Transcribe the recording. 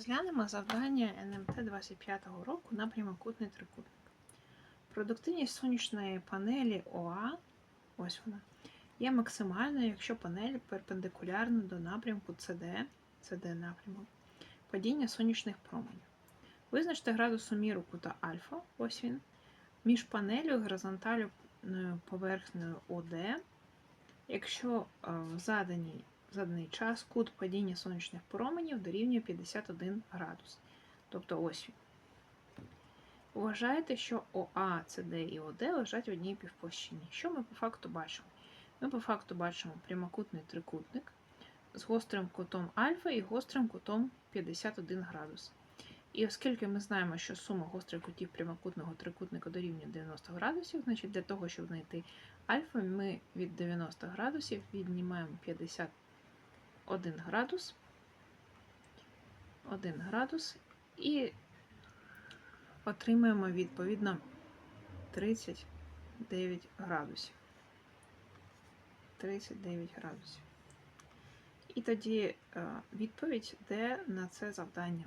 Розглянемо завдання НМТ 25 року на прямокутний трикутник. Продуктивність сонячної панелі ОА, ось вона, є максимальною, якщо панель перпендикулярна до напрямку CD, CD напрямок, падіння сонячних променів. Визначте градусу міру кута альфа, ось він, між панелю і горизонтальною поверхнею ОД, якщо е, в заданій заданий час кут падіння сонячних променів дорівнює 51 градус. Тобто ось він. Вважайте, що ОА, СД і ОД лежать в одній півплощині. Що ми по факту бачимо? Ми по факту бачимо прямокутний трикутник з гострим кутом альфа і гострим кутом 51 градус. І оскільки ми знаємо, що сума гострих кутів прямокутного трикутника дорівнює 90 градусів, значить для того, щоб знайти альфа, ми від 90 градусів віднімаємо 51 градус, 1 градус і отримаємо відповідно 39 градусів. 39 градусів. І тоді е, відповідь де на це завдання.